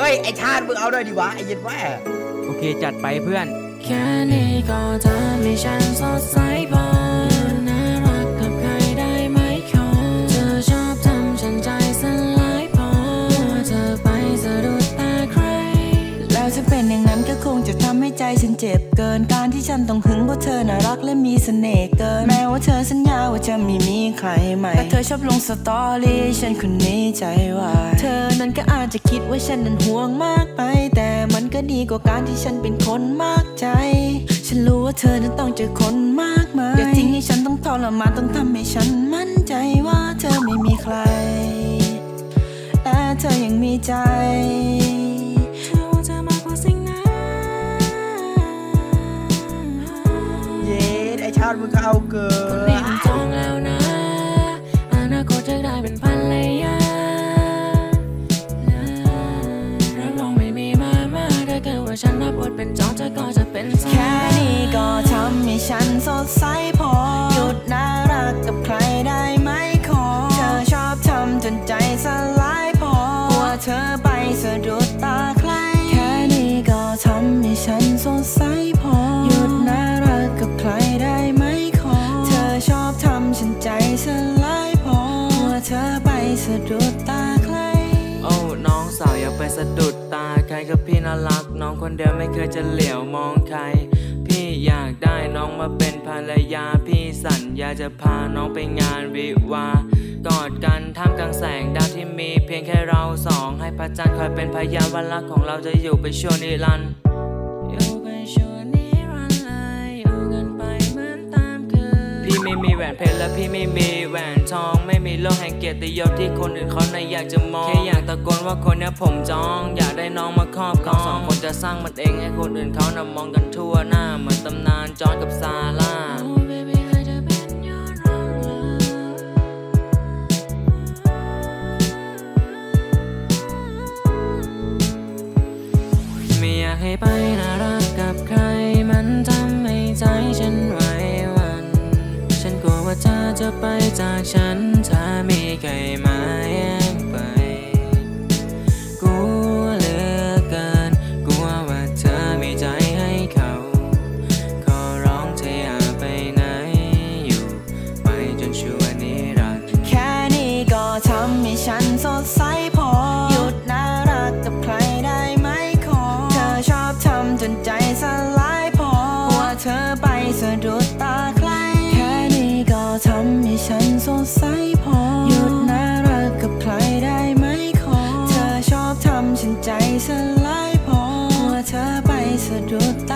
ฮ้ย ไอชาติมึงเอาด้วยดิวะ ไอเย็นแว่โอเคจัดไปเพื่อน แค่นี้ก็ทำให้ฉันสดใสพอน่ารักกับใครได้ไหมขอเธอชอบทำฉันใจสลายพอเธอไปสะดุดตาใคร แล้วถ้าเป็นอย่างนั้นก็คงจะทำให้ใจ ฉันเจ็บเกิน การที่ฉันต้องหึงเพราะเธอน่ารักและมีเสน่ห์เกิน แม้ว่าเธอสัญญาว่าจะไม่มีใครใหม่แต่เธอชอบลงสตอรี่ฉันคนนี้ใจวายเธอนั้นก็อาจจะคิดว่าฉันนั้นห่วงมากไป แต่มันก็ดีกว่าการที่ฉันเป็นคนมากใจ ฉันรู้ว่าเธอนั้นต้องเจอคนมากมายอย่าทิ้งให้ฉันต้องทรมานต้องทำให้ฉันมั่นใจว่าเธอไม่มีใคร แต่เธอยังมีใจาติมึงก็เอาเกิคนนนี้มันจองแล้วนะ อนาคตจะได้เป็นภรรยารับรองไม่มีมามาถ้าเกิดว่าฉันรับบทเป็นจองเธอก็จะเป็นสาวแค่นี้ก็ทำให้ฉันสดใสพอ หยุดน่ารักกับใครได้ไหมขอ เธอชอบทำจนใจสลายพอกลัวเธอไปสะดุดตาใคร แค่นี้ก็ทำให้ฉันสดใสพอะดุดตาใครโอ้น้องสาวอย่าไปสะดุดตาใครกับพี่น่ารัก น้องคนเดียวไม่เคยจะเหลียวมองใคร พี่อยากได้น้องมาเป็นภรรยา พี่สัญญาจะพาน้องไปงานวิวากอดกันท่ามกลางแสงดาวที่มี เพียงแค่เราสองให้พระจันทร์คอยเป็นพยานว่ารักของเราจะอยู่ไปชั่วนิรันดร์ เพชรและพี่ไม่มีแหวนทอง ไม่มีโลกแห่งเกียรติยศที่คนอื่นเขาในอยากจะมองแค่อยากตะโกนว่าคนนี้ผมจอง อยากได้น้องมาครอบครองสองคนจะสร้างมันเองให้คนอื่นเขานำมองกันทั่วหน้าเหมือนตำนานจอนกับซาร่า Oh baby ใครจะเป็นยอดรักเราไม่อยากให้ไปน่ารักกับใครมันทำ จะไปจากฉันถ้ามีใครมาแย่งไป กลัวเหลือเกิน กลัวว่าเธอมีใจให้เขา ขอร้องเธออย่าไปไหนอยู่ ไปจนชั่วนิรันดร์แค่นี้ก็ทำให้ฉันสดใสพอ หยุดน่ารักกับใครได้ไหมขอ เธอชอบทำจนใจสลายพอกลัวเธอไปสะดุดตา ใสพอหยุดน่ารักกับใครได้ไหมขอ เธอชอบทำฉันใจสลายพอกลัวเธอไปสะดุดตา